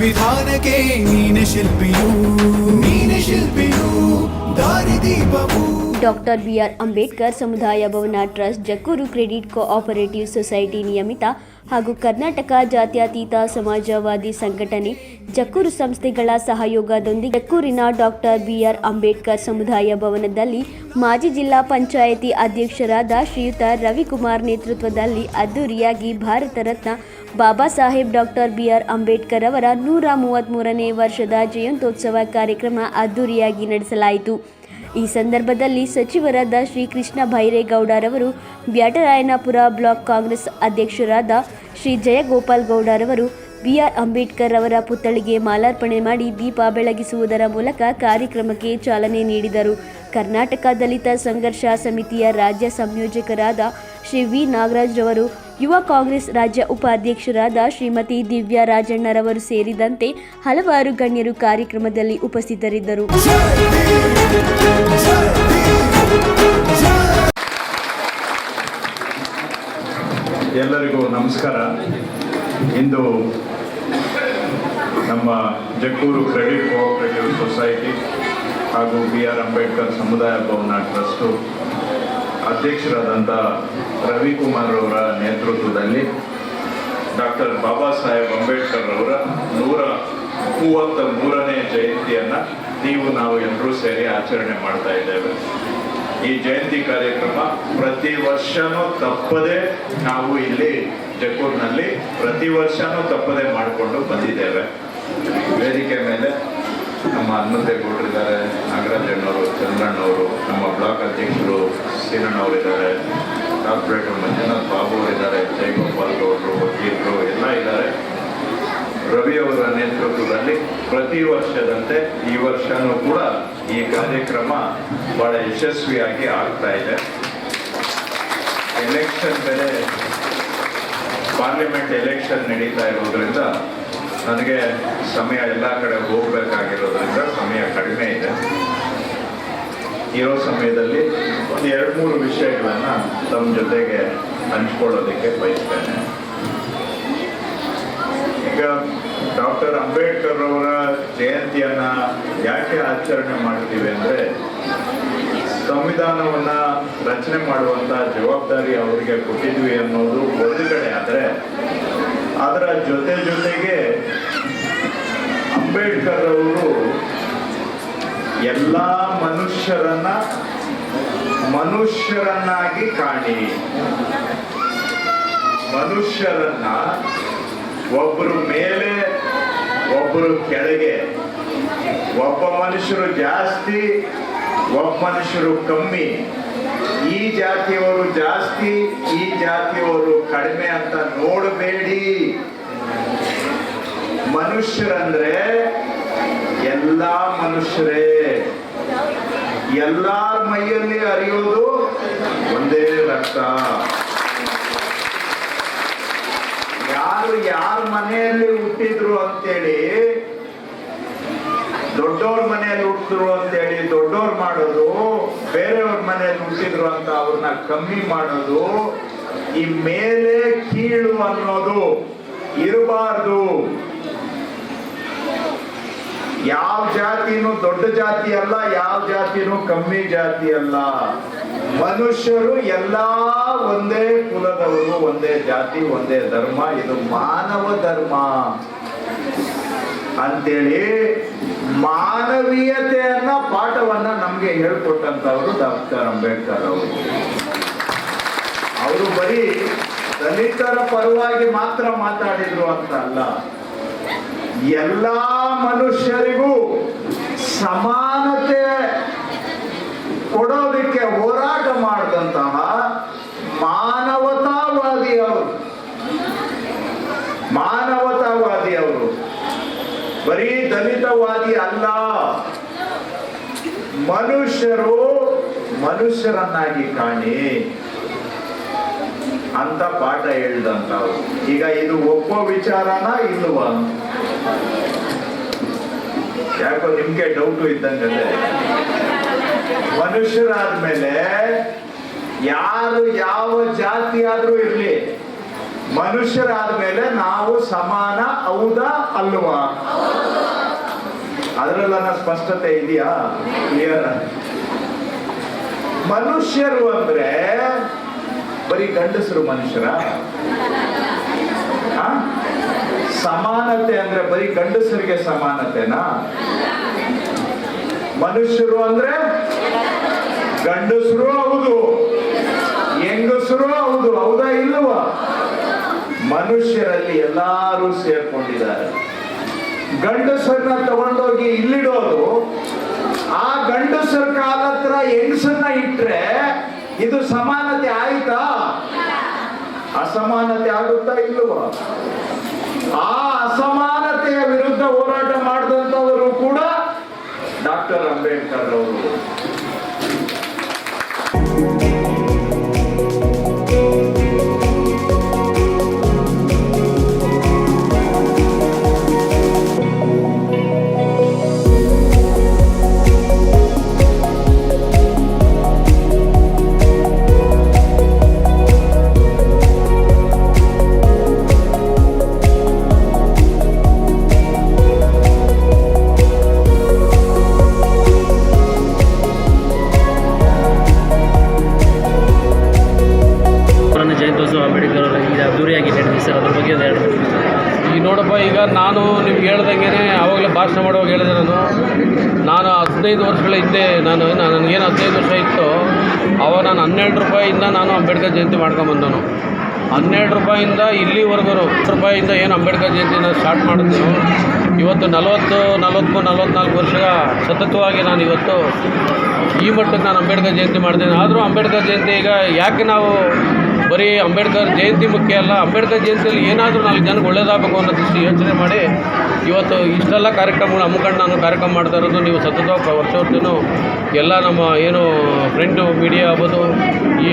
ರಾಷ್ಟ್ರ ಸಂವಿಧಾನಕ್ಕೆ ನೀನೆ ಶಿಲ್ಪಿಯು ನೀನೆ ಶಿಲ್ಪಿಯು ದಾರಿದೀಪವು ಡಾಕ್ಟರ್ ಬಿಆರ್ ಅಂಬೇಡ್ಕರ್ ಸಮುದಾಯ ಭವನ trust Jakkur credit cooperative society ನಿಯಮಿತ ಹಾಗೂ ಕರ್ನಾಟಕ ಜಾತ್ಯತೀತ ಸಮಾಜವಾದಿ ಸಂಘಟನೆ ಜಕ್ಕೂರು ಸಂಸ್ಥೆಗಳ ಸಹಯೋಗದೊಂದಿಗೆ ಜಕ್ಕೂರಿನ ಡಾಕ್ಟರ್ ಬಿಆರ್ ಅಂಬೇಡ್ಕರ್ ಸಮುದಾಯ ಭವನದಲ್ಲಿ ಮಾಜಿ ಜಿಲ್ಲಾ ಪಂಚಾಯಿತಿ ಅಧ್ಯಕ್ಷರಾದ ಶ್ರೀಯುತ ರವಿಕುಮಾರ್ ನೇತೃತ್ವದಲ್ಲಿ ಅದ್ದೂರಿಯಾಗಿ Bharat Ratna Baba Saheb doctor B R Ambedkar ಅವರ ನೂರ ಮೂವತ್ತ್ಮೂರನೇ ವರ್ಷದ ಜಯಂತ್ಯೋತ್ಸವ ಕಾರ್ಯಕ್ರಮ ಅದ್ದೂರಿಯಾಗಿ ನಡೆಸಲಾಯಿತು. ಈ ಸಂದರ್ಭದಲ್ಲಿ ಸಚಿವರಾದ ಶ್ರೀ ಕೃಷ್ಣ ಭೈರೇಗೌಡರವರು ಬ್ಯಾಟರಾಯನಪುರ ಬ್ಲಾಕ್ ಕಾಂಗ್ರೆಸ್ ಅಧ್ಯಕ್ಷರಾದ ಶ್ರೀ ಜಯಗೋಪಾಲ್ ಗೌಡರವರು ಬಿಆರ್ ಅಂಬೇಡ್ಕರ್ ಅವರ ಪುತ್ಥಳಿಗೆ ಮಾಲಾರ್ಪಣೆ ಮಾಡಿ ದೀಪ ಬೆಳಗಿಸುವುದರ ಮೂಲಕ ಕಾರ್ಯಕ್ರಮಕ್ಕೆ ಚಾಲನೆ ನೀಡಿದರು. ಕರ್ನಾಟಕ ದಲಿತ ಸಂಘರ್ಷ ಸಮಿತಿಯ ರಾಜ್ಯ ಸಂಯೋಜಕರಾದ ಶ್ರೀ ವಿ ನಾಗರಾಜ್ ಅವರು ಯುವ ಕಾಂಗ್ರೆಸ್ ರಾಜ್ಯ ಉಪಾಧ್ಯಕ್ಷರಾದ ಶ್ರೀಮತಿ ದಿವ್ಯಾ ರಾಜಣ್ಣರವರು ಸೇರಿದಂತೆ ಹಲವಾರು ಗಣ್ಯರು ಕಾರ್ಯಕ್ರಮದಲ್ಲಿ ಉಪಸ್ಥಿತರಿದ್ದರು. ಎಲ್ಲರಿಗೂ ನಮಸ್ಕಾರ. ಇಂದು ನಮ್ಮ ಜಕ್ಕೂರು ಕ್ರೆಡಿಟ್ ಕೋಆಪರೇಟಿವ್ ಸೊಸೈಟಿ ಹಾಗೂ ಬಿ ಆರ್ ಅಂಬೇಡ್ಕರ್ ಸಮುದಾಯ ಭವನ ಟ್ರಸ್ಟು ಅಧ್ಯಕ್ಷರಾದಂಥ ರವಿಕುಮಾರ್ ಅವರ ನೇತೃತ್ವದಲ್ಲಿ ಡಾಕ್ಟರ್ ಬಾಬಾ ಸಾಹೇಬ್ ಅಂಬೇಡ್ಕರ್ ಅವರ ನೂರ ಮೂವತ್ತ ಮೂರನೇ ಜಯಂತಿಯನ್ನು ನೀವು ನಾವು ಎಲ್ಲರೂ ಸೇರಿ ಆಚರಣೆ ಮಾಡ್ತಾ ಇದ್ದೇವೆ. ಈ ಜಯಂತಿ ಕಾರ್ಯಕ್ರಮ ಪ್ರತಿ ವರ್ಷನೂ ತಪ್ಪದೆ ನಾವು ಇಲ್ಲಿ ಜಕೂರ್ನಲ್ಲಿ ಪ್ರತಿ ವರ್ಷನೂ ತಪ್ಪದೆ ಮಾಡಿಕೊಂಡು ಬಂದಿದ್ದೇವೆ. ವೇದಿಕೆ ಮೇಲೆ ನಮ್ಮ ಹನುಮಂತೇಗೌಡರಿದ್ದಾರೆ ನಾಗರಾಜಣ್ಣವರು, ಚಂದ್ರಣ್ಣವರು, ನಮ್ಮ ಬ್ಲಾಕ್ ಅಧ್ಯಕ್ಷರು ಸೀನಣ್ಣವರಿದ್ದಾರೆ ಕಾರ್ಪೊರೇಟರ್ ಮಂಜುನಾಥ್ ಬಾಬು ಅವರಿದ್ದಾರೆ ಜಯಗೋಪಾಲ್ ಗೌಡರು, ವಕೀಲರು ಎಲ್ಲ ಇದ್ದಾರೆ. ರವಿ ಅವರ ನೇತೃತ್ವದಲ್ಲಿ ಪ್ರತಿ ವರ್ಷದಂತೆ ಈ ವರ್ಷನೂ ಕೂಡ ಈ ಕಾರ್ಯಕ್ರಮ ಬಹಳ ಯಶಸ್ವಿಯಾಗಿ ಆಗ್ತಾ ಇದೆ. ಎಲೆಕ್ಷನ್ ಮೇಲೆ ಪಾರ್ಲಿಮೆಂಟ್ ಎಲೆಕ್ಷನ್ ನಡೀತಾ ಇರೋದ್ರಿಂದ ನನಗೆ ಸಮಯ ಎಲ್ಲ ಕಡೆ ಹೋಗಬೇಕಾಗಿರೋದ್ರಿಂದ ಸಮಯ ಕಡಿಮೆ ಇದೆ. ಇರೋ ಸಮಯದಲ್ಲಿ ಒಂದು ಎರಡು ಮೂರು ವಿಷಯಗಳನ್ನು ತಮ್ಮ ಜೊತೆಗೆ ಹಂಚ್ಕೊಳ್ಳೋದಕ್ಕೆ ಬಯಸ್ತೇನೆ. ಈಗ ಡಾಕ್ಟರ್ ಅಂಬೇಡ್ಕರ್ ಅವರ ಜಯಂತಿಯನ್ನ ಯಾಕೆ ಆಚರಣೆ ಮಾಡ್ತೀವಿ ಅಂದ್ರೆ ಸಂವಿಧಾನವನ್ನ ರಚನೆ ಮಾಡುವಂತ ಜವಾಬ್ದಾರಿ ಅವರಿಗೆ ಕೊಟ್ಟಿದ್ವಿ ಅನ್ನೋದು ಒಂದು ಕಡೆ ಆದ್ರೆ ಅದರ ಜೊತೆ ಜೊತೆಗೆ ಅಂಬೇಡ್ಕರ್ ಅವರು ಎಲ್ಲ ಮನುಷ್ಯರನ್ನ ಮನುಷ್ಯರನ್ನಾಗಿ ಕಾಣಿ. ಮನುಷ್ಯರನ್ನ ಒಬ್ಬರು ಮೇಲೆ ಒಬ್ಬರು ಕೆಳಗೆ, ಒಬ್ಬ ಮನುಷ್ಯರು ಜಾಸ್ತಿ, ಒಬ್ಬ ಮನುಷ್ಯರು ಕಮ್ಮಿ. ಈ ಜಾತಿಯವರು ಜಾಸ್ತಿ, ಈ ಜಾತಿಯವರು ಕಡಿಮೆ ಅಂತ ನೋಡಬೇಡಿ. ಮನುಷ್ಯರಂದ್ರೆ ಎಲ್ಲ ಮನುಷ್ಯರೇ. ಎಲ್ಲಾರ ಮೈಯಲ್ಲಿ ಅರಿಯೋದು ಒಂದೇ ರಕ್ತ. ಯಾರು ಯಾರ ಮನೆಯಲ್ಲಿ ಹುಟ್ಟಿದ್ರು ಅಂತೇಳಿ, ದೊಡ್ಡವ್ರ ಮನೆಯಲ್ಲಿ ಹುಟ್ಟಿದ್ರು ಅಂತೇಳಿ ದೊಡ್ಡವ್ರು ಮಾಡೋದು, ಬೇರೆಯವ್ರ ಮನೆಯಲ್ಲಿ ಹುಟ್ಟಿದ್ರು ಅಂತ ಅವ್ರನ್ನ ಕಮ್ಮಿ ಮಾಡೋದು, ಈ ಮೇಲೆ ಕೀಳು ಅನ್ನೋದು ಇರಬಾರ್ದು. ಯಾವ ಜಾತಿನೂ ದೊಡ್ಡ ಜಾತಿ ಅಲ್ಲ, ಯಾವ ಜಾತಿನೂ ಕಮ್ಮಿ ಜಾತಿ ಅಲ್ಲ. ಮನುಷ್ಯರು ಎಲ್ಲ ಒಂದೇ ಕುಲದವರು, ಒಂದೇ ಜಾತಿ, ಒಂದೇ ಧರ್ಮ, ಇದು ಮಾನವ ಧರ್ಮ. ಅಂತೇಳಿ ಮಾನವೀಯತೆಯನ್ನ ಪಾಠವನ್ನ ನಮ್ಗೆ ಹೇಳ್ಕೊಟ್ಟಂತವರು ಡಾಕ್ಟರ್ ಅಂಬೇಡ್ಕರ್ ಅವರು. ಅವರು ಬರೀ ದಲಿತರ ಪರವಾಗಿ ಮಾತ್ರ ಮಾತಾಡಿದ್ರು ಅಂತ ಅಲ್ಲ. ಎಲ್ಲಾ ಮನುಷ್ಯರಿಗೂ ಸಮಾನತೆ ಕೊಡೋದಕ್ಕೆ ಹೋರಾಟ ಮಾಡಿದಂತಹ ಮಾನವತಾವಾದಿ ಅವರು ಮಾನವತಾವಾದಿ ಅವರು ಬರೀ ದಲಿತವಾದಿ ಅಲ್ಲ. ಮನುಷ್ಯರು ಮನುಷ್ಯರನ್ನಾಗಿ ಕಾಣಿ. ಅಂತ ಪಾಠ ಹೇಳಿದಂತ ಈಗ ಇದು ಒಪ್ಪೋ ವಿಚಾರನ ಇಲ್ವ ಯಾಕೋ ನಿಮ್ಗೆ ಡೌಟು ಇದ್ದಂಗದೆ. ಮನುಷ್ಯರಾದ್ಮೇಲೆ ಯಾರು ಯಾವ ಜಾತಿ ಆದ್ರೂ ಇರ್ಲಿ ಮನುಷ್ಯರಾದ ಮೇಲೆ ನಾವು ಸಮಾನ, ಹೌದಾ, ಅಲ್ವಾ? ಅದರಲ್ಲ ಸ್ಪಷ್ಟತೆ ಇದೆಯಾ? ಕ್ಲಿಯರ್ ಮನುಷ್ಯರು ಅಂದ್ರೆ ಬರೀ ಗಂಡಸರು ಮನುಷ್ಯರ? ಸಮಾನತೆ ಅಂದ್ರೆ ಬರೀ ಗಂಡಸರಿಗೆ ಸಮಾನತೆನಾ? ಮನುಷ್ಯರು ಅಂದ್ರೆ ಗಂಡಸರು ಹೌದು, ಹೆಂಗಸರು ಹೌದು, ಹೌದಾ ಇಲ್ಲವ? ಮನುಷ್ಯರಲ್ಲಿ ಎಲ್ಲಾರು ಸೇರ್ಕೊಂಡಿದ್ದಾರೆ. ಗಂಡಸರನ್ನ ತಗೊಂಡೋಗಿ ಇಲ್ಲಿಡೋದು, ಆ ಗಂಡಸರ ಕಾಲ ಹತ್ರ ಹೆಂಗಸನ್ನ ಇಟ್ರೆ ಇದು ಸಮಾನತೆ ಆಯ್ತಾ? ಅಸಮಾನತೆ ಆಗುತ್ತಾ ಇಲ್ಲವ? ಆ ಅಸಮಾನತೆಯ ವಿರುದ್ಧ ಹೋರಾಟ ಮಾಡಿದಂಥವರು ಕೂಡ ಡಾಕ್ಟರ್ ಅಂಬೇಡ್ಕರ್ ಅವರು. ನಾನು ಹದಿನೈದು ವರ್ಷಗಳ ಹಿಂದೆ ನಾನು ನನಗೇನು ಹದಿನೈದು ವರ್ಷ ಇತ್ತು, ಅವಾಗ ನಾನು ಹನ್ನೆರಡು ರೂಪಾಯಿಂದ ನಾನು ಅಂಬೇಡ್ಕರ್ ಜಯಂತಿ ಮಾಡ್ಕೊಂಬಂದನು ಹನ್ನೆರಡು ರೂಪಾಯಿಂದ ಇಲ್ಲಿವರೆಗೂ ಹತ್ತು ರೂಪಾಯಿಂದ ಏನು ಅಂಬೇಡ್ಕರ್ ಜಯಂತಿನ ಸ್ಟಾರ್ಟ್ ಮಾಡಿದ್ನು, ಇವತ್ತು ನಲವತ್ತು ನಲವತ್ತ್ಮೂರು ನಲವತ್ತ್ನಾಲ್ಕು ವರ್ಷ ಸತತವಾಗಿ ನಾನು ಇವತ್ತು ಈ ಮಟ್ಟಕ್ಕೆ ನಾನು ಅಂಬೇಡ್ಕರ್ ಜಯಂತಿ ಮಾಡ್ತೇನೆ. ಆದರೂ ಅಂಬೇಡ್ಕರ್ ಜಯಂತಿ ಈಗ ಯಾಕೆ ನಾವು ಬರೀ ಅಂಬೇಡ್ಕರ್ ಜಯಂತಿ ಮುಖ್ಯ ಅಲ್ಲ ಅಂಬೇಡ್ಕರ್ ಜಯಂತಿಯಲ್ಲಿ ಏನಾದರೂ ನಾಲ್ಕು ಜನಕ್ಕೆ ಒಳ್ಳೇದಾಗಬೇಕು ಅನ್ನೋ ದೃಷ್ಟಿ ಯೋಚನೆ ಮಾಡಿ ಇವತ್ತು ಇಷ್ಟೆಲ್ಲ ಕಾರ್ಯಕ್ರಮಗಳು ಹಮ್ಮಿಕೊಂಡು ನಾನು ಕಾರ್ಯಕ್ರಮ ಮಾಡ್ತಾ ಇರೋದು ನೀವು ಸತತ ವರ್ಷ ಎಲ್ಲ ನಮ್ಮ ಏನು ಫ್ರೆಂಡು ಮೀಡಿಯಾ ಆಗ್ಬೋದು ಈ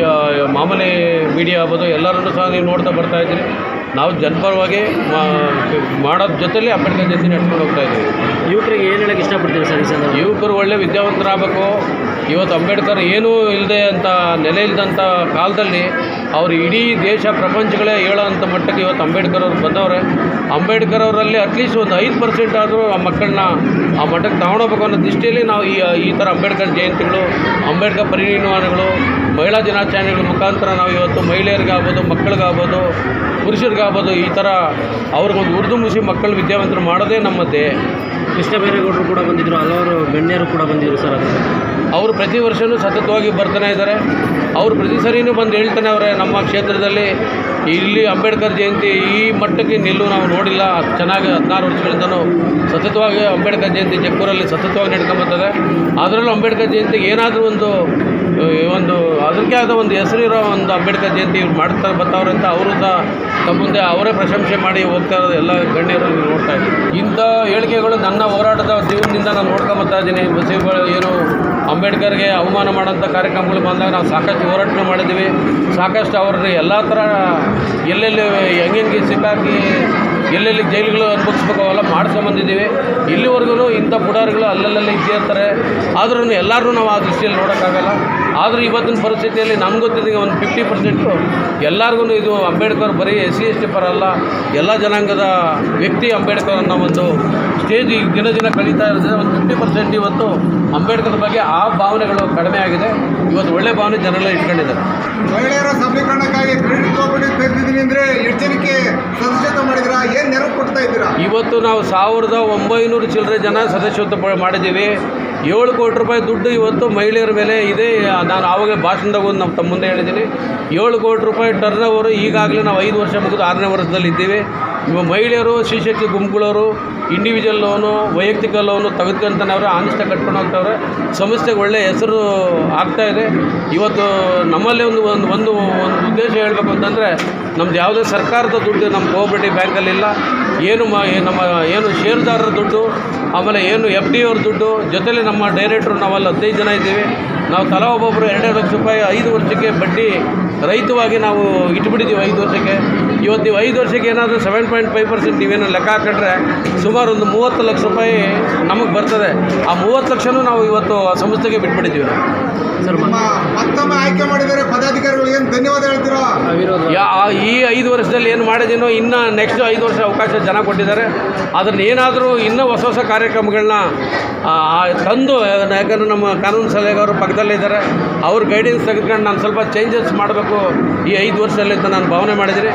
ಮಾಮೂಲಿ ಮೀಡಿಯಾ ಆಗ್ಬೋದು ಎಲ್ಲರನ್ನೂ ಸಹ ನೀವು ನೋಡ್ತಾ ಬರ್ತಾ ಇದ್ದೀರಿ. ನಾವು ಜನಪರವಾಗಿ ಮಾಡೋದ್ರ ಜೊತೆಲಿ ಅಂಬೇಡ್ಕರ್ ಜಯಂತಿ ನಡ್ಕೊಂಡು ಹೋಗ್ತಾ ಇದ್ದೀವಿ. ಯುವಕರಿಗೆ ಏನು ಹೇಳಕ್ಕೆ ಇಷ್ಟಪಡ್ತೀವಿ ಸರ್ ಯುವಕರು ಒಳ್ಳೆ ವಿದ್ಯಾವಂತರಾಗಬೇಕು. ಇವತ್ತು ಅಂಬೇಡ್ಕರ್ ಏನೂ ಇಲ್ಲದೆ ಅಂತ, ನೆಲೆ ಇಲ್ಲದಂಥ ಕಾಲದಲ್ಲಿ ಅವರು ಇಡೀ ದೇಶ ಪ್ರಪಂಚಗಳೇ ಹೇಳೋವಂಥ ಮಟ್ಟಕ್ಕೆ ಇವತ್ತು ಅಂಬೇಡ್ಕರ್ ಅವರು ಬಂದವ್ರೆ. ಅಂಬೇಡ್ಕರ್ ಅವರಲ್ಲಿ ಅಟ್ಲೀಸ್ಟ್ ಒಂದು ಐದು ಪರ್ಸೆಂಟ್ ಆದರೂ ಆ ಮಕ್ಕಳನ್ನ ಆ ಮಟ್ಟಕ್ಕೆ ತಗೊಂಡೋಗ್ಬೇಕು ಅನ್ನೋ ದೃಷ್ಟಿಯಲ್ಲಿ ನಾವು ಈ ಈ ಥರ ಅಂಬೇಡ್ಕರ್ ಜಯಂತಿಗಳು, ಅಂಬೇಡ್ಕರ್ ಪರಿನಿರ್ವಾಣಗಳು, ಮಹಿಳಾ ದಿನಾಚರಣೆಗಳ ಮುಖಾಂತರ ನಾವು ಇವತ್ತು ಮಹಿಳೆಯರಿಗಾಗ್ಬೋದು, ಮಕ್ಕಳಿಗಾಗ್ಬೋದು, ಪುರುಷರಿಗಾಗ್ಬೋದು ಈ ಥರ ಅವ್ರಿಗೊಂದು ಉರ್ದು ಮುಸಿ ಮಕ್ಕಳು ವಿದ್ಯಾವಂತರು ಮಾಡೋದೇ ನಮ್ಮದೇ ಕೃಷ್ಣ ಬೈರೇಗೌಡರು ಕೂಡ ಬಂದಿದ್ದರು ಹಲವಾರು ಗಣ್ಯರು ಕೂಡ ಬಂದಿದ್ದರು ಸರ್ ಅದಕ್ಕೆ ಅವರು ಪ್ರತಿ ವರ್ಷವೂ ಸತತವಾಗಿ ಬರ್ತಾನೆ ಇದ್ದಾರೆ. ಅವರು ಪ್ರತಿ ಸರಿನೂ ಬಂದು ಹೇಳ್ತಾನೆ ಅವರೇ, ನಮ್ಮ ಕ್ಷೇತ್ರದಲ್ಲಿ ಇಲ್ಲಿ ಅಂಬೇಡ್ಕರ್ ಜಯಂತಿ ಈ ಮಟ್ಟಕ್ಕೆ ನಿಲ್ಲು ನಾವು ನೋಡಿಲ್ಲ. ಚೆನ್ನಾಗಿ ಹದಿನಾರು ವರ್ಷಗಳಿಂದನೂ ಸತತವಾಗಿ ಅಂಬೇಡ್ಕರ್ ಜಯಂತಿ ಜಕ್ಕೂರಲ್ಲಿ ಸತತವಾಗಿ ನಡ್ಕೊಂಬರ್ತದೆ ಅದರಲ್ಲೂ ಅಂಬೇಡ್ಕರ್ ಜಯಂತಿಗೆ ಏನಾದರೂ ಒಂದು ಒಂದು ಅದಕ್ಕೆ ಆದ ಒಂದು ಹೆಸರಿರೋ ಒಂದು ಅಂಬೇಡ್ಕರ್ ಜಯಂತಿ ಇವ್ರು ಮಾಡ್ತಾ ಬರ್ತಾವ್ರೆ ಅಂತ ಅವರು ಸಹ ತಮ್ಮ ಮುಂದೆ ಅವರೇ ಪ್ರಶಂಸೆ ಮಾಡಿ ಹೋಗ್ತಾ ಇರೋದು ಎಲ್ಲ ಗಣ್ಯರು ನೋಡ್ತಾ ಇದ್ದೀವಿ ಇಂಥ ಹೇಳಿಕೆಗಳು ನನ್ನ ಹೋರಾಟದ ಜೀವನದಿಂದ ನಾನು ನೋಡ್ಕೊಂಬರ್ತಾ ಇದ್ದೀನಿ. ಬಸ್ಸುಗಳು ಏನು ಅಂಬೇಡ್ಕರ್ಗೆ ಅವಮಾನ ಮಾಡೋಂಥ ಕಾರ್ಯಕ್ರಮಗಳು ಬಂದಾಗ ನಾವು ಸಾಕಷ್ಟು ಹೋರಾಟ ಮಾಡಿದ್ದೀವಿ. ಸಾಕಷ್ಟು ಅವ್ರನ್ನ ಎಲ್ಲ ಥರ ಎಲ್ಲೆಲ್ಲಿ ಹೆಂಗೆಂಗೆ ಸಿಕ್ಕಾಕಿ ಎಲ್ಲೆಲ್ಲಿ ಜೈಲುಗಳು ಅನುಭವಿಸ್ಬೇಕು ಅವೆಲ್ಲ ಮಾಡ್ಕೊಂಬಂದಿದ್ದೀವಿ ಇಲ್ಲಿವರೆಗೂ ಇಂಥ ಪುಡಾರಿಗಳು ಅಲ್ಲಲ್ಲೇ ಇದ್ದೇ ಇರ್ತಾರೆ. ಆದ್ರೂ ಎಲ್ಲರೂ ನಾವು ಆ ದೃಷ್ಟಿಯಲ್ಲಿ ನೋಡೋಕ್ಕಾಗಲ್ಲ. ಆದರೂ ಇವತ್ತಿನ ಪರಿಸ್ಥಿತಿಯಲ್ಲಿ ನಮ್ಗೆ ಗೊತ್ತಿದ್ದಂಗೆ ಒಂದು ಫಿಫ್ಟಿ ಪರ್ಸೆಂಟು ಎಲ್ಲರಿಗೂ ಇದು ಅಂಬೇಡ್ಕರ್ ಬರೀ ಎಸ್ ಸಿ ಎಸ್ ಟಿ ಪರ ಅಲ್ಲ ಎಲ್ಲ ಜನಾಂಗದ ವ್ಯಕ್ತಿ ಅಂಬೇಡ್ಕರ್ ಅನ್ನೋ ಒಂದು ಸ್ಟೇಜ್ ಈಗ ದಿನ ದಿನ ಕಳೀತಾ ಇರ್ತದೆ ಒಂದು ಫಿಫ್ಟಿ ಪರ್ಸೆಂಟ್ ಇವತ್ತು ಅಂಬೇಡ್ಕರ್ ಬಗ್ಗೆ ಆ ಭಾವನೆಗಳು ಕಡಿಮೆ ಆಗಿದೆ. ಇವತ್ತು ಒಳ್ಳೆ ಭಾವನೆ ಜನರೆಲ್ಲ ಇಟ್ಕೊಂಡಿದ್ದಾರೆ. ಮಹಿಳೆಯರ ಸಬಲೀಕರಣಕ್ಕಾಗಿ ಕ್ರೆಡಿಟ್ ಅಂದ್ರೆ ಎಷ್ಟು ಜನಕ್ಕೆ ಸದಸ್ಯತ್ವ ಮಾಡಿದ್ರ ಏನು ನೆರವು ಕೊಡ್ತಾ ಇದ್ದೀರಾ? ಇವತ್ತು ನಾವು ಸಾವಿರದ ಒಂಬೈನೂರು ಚಿಲ್ಲರೆ ಜನ ಸದಸ್ಯತ್ವ ಮಾಡಿದ್ದೀವಿ. ಏಳು ಕೋಟಿ ರೂಪಾಯಿ ದುಡ್ಡು ಇವತ್ತು ಮಹಿಳೆಯರ ಮೇಲೆ ಇದೆ. ನಾನು ಆವಾಗ ಭಾಷಣದಾಗ ಒಂದು ನಮ್ಮ ತಮ್ಮ ಮುಂದೆ ಹೇಳಿದ್ದೀನಿ. ಏಳು ಕೋಟಿ ರೂಪಾಯಿ ಟರ್ನ್ ಓವರು ಈಗಾಗಲೇ ನಾವು ಐದು ವರ್ಷ ಮುಗಿದು ಆರನೇ ವರ್ಷದಲ್ಲಿ ಇದ್ದೀವಿ. ಇವಾಗ ಮಹಿಳೆಯರು ಶ್ರೀಶಕ್ತಿ ಗುಂಪುಗಳವರು ಇಂಡಿವಿಜುವಲ್ ಲೋನು ವೈಯಕ್ತಿಕ ಲೋನು ತೆಗೆದುಕೊಂತಾನೆ ಅವರು ಆನಿಷ್ಟ ಕಟ್ಕೊಂಡು ಹೋಗ್ತವ್ರೆ. ಸಂಸ್ಥೆಗೆ ಒಳ್ಳೆಯ ಹೆಸರು ಇದೆ. ಇವತ್ತು ನಮ್ಮಲ್ಲಿ ಒಂದು ಒಂದು ಒಂದು ಒಂದು ಉದ್ದೇಶ ಹೇಳಬೇಕು ಅಂತಂದರೆ, ನಮ್ದು ಯಾವುದೇ ಸರ್ಕಾರದ ದುಡ್ಡು ನಮ್ಮ ಕೋಆಪರೇಟಿವ್ ಬ್ಯಾಂಕಲ್ಲಿಲ್ಲ ಏನು ಮ ನಮ್ಮ ಏನು ಷೇರುದಾರರ ದುಡ್ಡು, ಆಮೇಲೆ ಏನು ಎಫ್ ಡಿ ಅವ್ರ ದುಡ್ಡು, ಜೊತೆಲಿ ನಮ್ಮ ಡೈರೆಕ್ಟ್ರು ನಾವಲ್ಲಿ ಹದಿನೈದು ಜನ ಇದ್ದೀವಿ. ನಾವು ತಲಾ ಒಬ್ಬೊಬ್ಬರು ಎರಡೆರಡು ಲಕ್ಷ ರೂಪಾಯಿ ಐದು ವರ್ಷಕ್ಕೆ ಬಡ್ಡಿ ರೈತವಾಗಿ ನಾವು ಇಟ್ಬಿಟ್ಟಿದ್ದೀವಿ ಐದು ವರ್ಷಕ್ಕೆ. ಇವತ್ತು ನೀವು ಐದು ವರ್ಷಕ್ಕೆ ಏನಾದರೂ ಸೆವೆನ್ ಪಾಯಿಂಟ್ ಫೈವ್ ಪರ್ಸೆಂಟ್ ನೀವೇನು ಲೆಕ್ಕ ಹಾಕಿಟ್ರೆ ಸುಮಾರು ಒಂದು ಮೂವತ್ತು ಲಕ್ಷ ರೂಪಾಯಿ ನಮಗೆ ಬರ್ತದೆ. ಆ ಮೂವತ್ತು ಲಕ್ಷನೂ ನಾವು ಇವತ್ತು ಸಂಸ್ಥೆಗೆ ಬಿಟ್ಬಿಟ್ಟಿದ್ದೀವಿ ಸರ್ ಮತ್ತೊಮ್ಮೆ ಆಯ್ಕೆ ಮಾಡಿದರೆ ಪದಾಧಿಕಾರಿಗಳಿಗೆ ಏನು ಧನ್ಯವಾದ ಹೇಳ್ತೀರಾ? ಈ ಐದು ವರ್ಷದಲ್ಲಿ ಏನು ಮಾಡಿದ್ದೀನೋ ಇನ್ನು ನೆಕ್ಸ್ಟ್ ಐದು ವರ್ಷ ಅವಕಾಶ ಜನ ಕೊಟ್ಟಿದ್ದಾರೆ. ಅದನ್ನು ಏನಾದರೂ ಇನ್ನೂ ಹೊಸ ಹೊಸ ಕಾರ್ಯಕ್ರಮಗಳನ್ನ ತಂದು ಯಾಕಂದರೆ ನಮ್ಮ ಕಾನೂನು ಸಲಹೆಗಾರರು ಪಕ್ಕದಲ್ಲಿದ್ದಾರೆ ಅವ್ರ ಗೈಡೆನ್ಸ್ ತೆಗೆದುಕೊಂಡು ನಾನು ಸ್ವಲ್ಪ ಚೇಂಜಸ್ ಮಾಡಬೇಕು ಈ ಐದು ವರ್ಷದಲ್ಲಿ ಅಂತ ನಾನು ಭಾವನೆ ಮಾಡಿದ್ದೀನಿ.